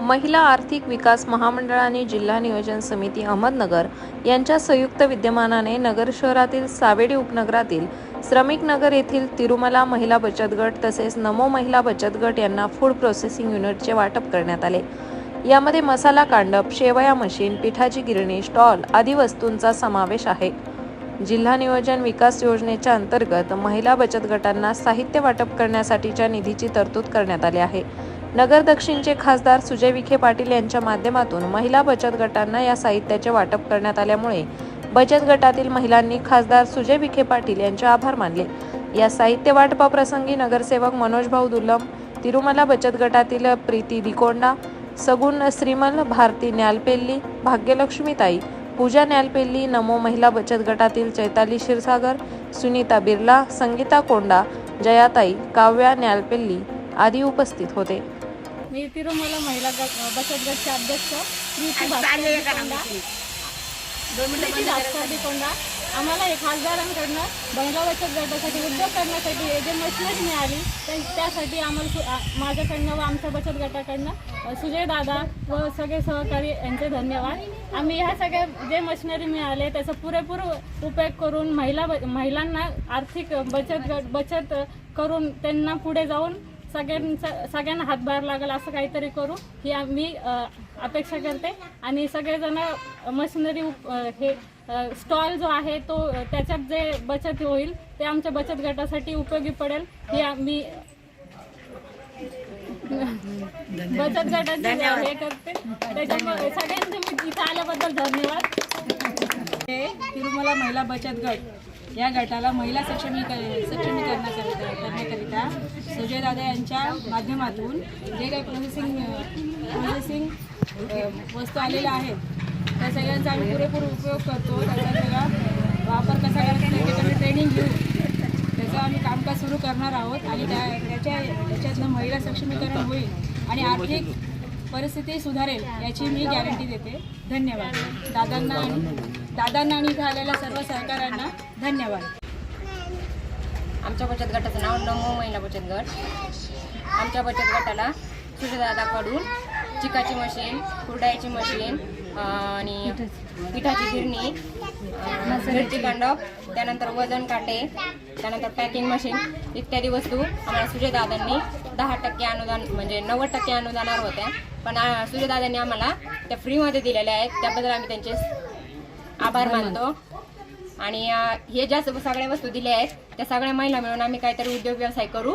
महिला आर्थिक विकास महामंडळ आणि जिल्हा नियोजन समिती अहमदनगर यांच्या संयुक्त विद्यमानाने नगर शहरातील सावेडी उपनगरातील श्रमिक नगर येथील तिरुमला महिला बचत गट तसेच नमो महिला बचत गट यांना फूड प्रोसेसिंग युनिटचे वाटप करण्यात आले. यामध्ये मसाला कांडप शेवया मशीन पिठाची गिरणी स्टॉल आदी वस्तूंचा समावेश आहे. जिल्हा नियोजन विकास योजनेच्या अंतर्गत महिला बचत गटांना साहित्य वाटप करण्यासाठीच्या निधीची तरतूद करण्यात आली आहे. नगर दक्षिणचे खासदार सुजय विखे पाटील यांच्या माध्यमातून महिला बचत गटांना या साहित्याचे वाटप करण्यात आल्यामुळे बचत गटातील महिलांनी खासदार सुजय विखे पाटील यांचे आभार मानले. या साहित्य वाटपाप्रसंगी नगरसेवक मनोज भाऊ दुल्लम तिरुमला बचत गटातील प्रीती दिकोंडा सगुण श्रीमल भारती न्यालपेल्ली भाग्यलक्ष्मीताई पूजा न्यालपेल्ली नमो महिला बचत गटातील चैताली क्षीरसागर सुनीता बिर्ला संगीता कोंडा जयाताई काव्या न्यालपेल्ली आदी उपस्थित होते. मी तिरुमला महिला गट बचत गटचे अध्यक्ष प्रीती भास्कर दिकोंडा. आम्हाला हे खासदारांकडनं महिला बचत गटासाठी उद्योग करण्यासाठी हे जे मशिनरी मिळाली तर त्यासाठी आम्हाला सु- माझ्याकडनं व आमच्या बचत गटाकडनं सुजय दादा व सगळे सहकारी यांचे धन्यवाद. आम्ही ह्या सगळ्या जे मशिनरी मिळाले त्याचा पुरेपूर उपयोग करून महिला ब- महिलांना आर्थिक बचत गट बचत करून त्यांना पुढे जाऊन सगळ्यांचा सगळ्यांना हातभार लागेल असं काहीतरी करू. ही आम्ही अपेक्षा करते. आणि सगळेजण मशिनरी हे स्टॉल जो आहे तो त्याच्यात जे बचत होईल ते आमच्या बचत गटासाठी उपयोगी पडेल. ही आम्ही बचत गटाचे हे करते. त्याच्यामुळे सगळ्यांचे मी इथं आल्याबद्दल धन्यवाद. हे तिरुमला महिला बचत गट. या गटाला महिला सक्षमीकर सक्षमीकरणाकरिता करण्याकरिता सुजय दादा यांच्या माध्यमातून जे काही प्रोसेसिंग प्रोसेसिंग वस्तू आलेल्या आहेत त्या सगळ्यांचा आम्ही पुरेपूर उपयोग करतो. त्याचा सगळा वापर कसा करायचा त्याच्याकडे ट्रेनिंग घेऊ त्याचं आम्ही कामकाज सुरू करणार आहोत आणि त्या त्याच्या त्याच्यातलं महिला सक्षमीकरण होईल आणि आर्थिक परिस्थिती सुधारेल याची मी गॅरंटी देते. धन्यवाद. दादांना आणि दादांना आणि इथं आलेल्या सर्व सहकाऱ्यांना धन्यवाद. आमच्या बचत गटाचं नाव नमो महिला बचत गट. आमच्या बचत गटाला सूर्यदादाकडून चिकाची मशीन कुरडायची मशीन आणि पिठाची गिरणी मिरची कांडप त्यानंतर वजन काटे त्यानंतर पॅकिंग मशीन इत्यादी वस्तू आम्हाला सूर्यदादांनी दहा टक्के अनुदान म्हणजे नव्वद टक्के अनुदानावर होत्या. पण सूर्यदादांनी आम्हाला त्या फ्रीमध्ये दिलेल्या आहेत. त्याबद्दल आम्ही त्यांचे आभार मानतो. आणि हे ज्या सगळ्या वस्तू दिल्या आहेत त्या सगळ्या महिला मिळून आम्ही काहीतरी उद्योग व्यवसाय करू.